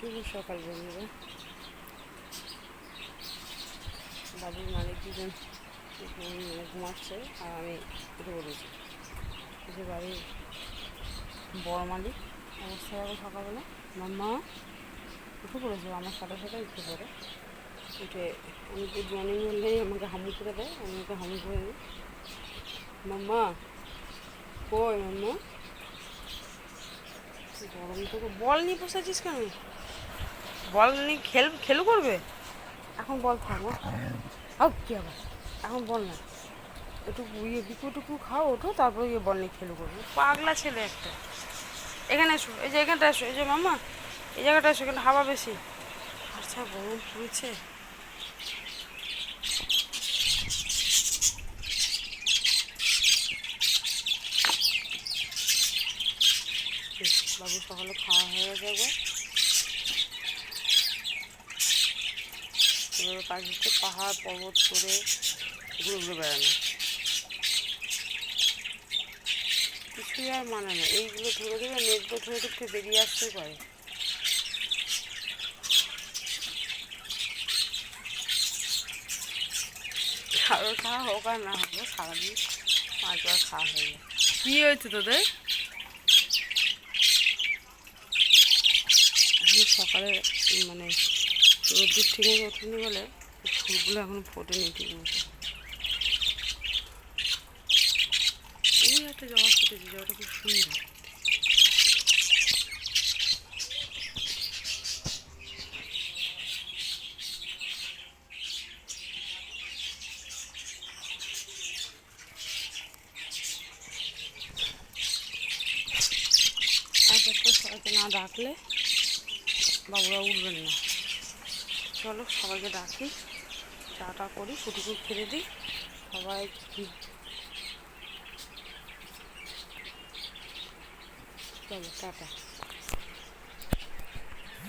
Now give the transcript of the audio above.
শুভ সকাল বন্ধুরা। বাবুর মালিক দুজন মানে ঘুমাচ্ছে আর আমি উঠে পড়েছি। যে বাড়ির বড় মালিক অবস্থা এখন সকালবেলা? মাম্মা, উঠে পড়েছে আমার সাথে সাথে উঠে পড়ে। উঠে আমি গুড মর্নিং বললেই আমাকে হামু করে দেয়, আমি ওকে হামু করে দিই। মাম্মা, কই মাম্মা? গরম তো বল নিয়ে বসে আছিস কেন? বল নিয়ে খেল খেলু করবে? এখন বল থাকব আও কি আবার? এখন বল না। একটু ইয়ে বিকুটুকু খাও ওঠো তারপরে ইয়ে বল নিয়ে খেলু করবে। পাগলা ছেলে একটা। এখানে এসো এই যে এখানটা এসো এই যে মামা এই জায়গাটা এসো এখানে হাওয়া বেশি। আচ্ছা গরম পড়েছে বেশ, বাবু সকালে খাওয়া হয়ে যাবে। এবার কাজ হচ্ছে পাহাড় পর্বত করে ঘুরে ঘুরে বেড়ানো। কিছুই আর মানে না, এইগুলো ধরে ধরে নেটগুলো ধরে ধরে বেরিয়ে আসতে পারে। খাওয়া হোক আর না হোক, সারাদিন পাঁচবার খাওয়া হয়ে যায়। কী হয়েছে তোদের আমি সকালে মানে রোদ্দুর ঠিক মতো ওঠেনি বলে ফুলগুলো এখন ফোটেনি ঠিক মতো। এই একটা জবা ফুটেছে, জবাটা খুব সুন্দর। না ডাকলে বাবুরা উঠবেন না। চলো, সবাইকে ডাকি। চা টা করি ফুটুকু খেলে দিই। সবাই চলো, টাটা।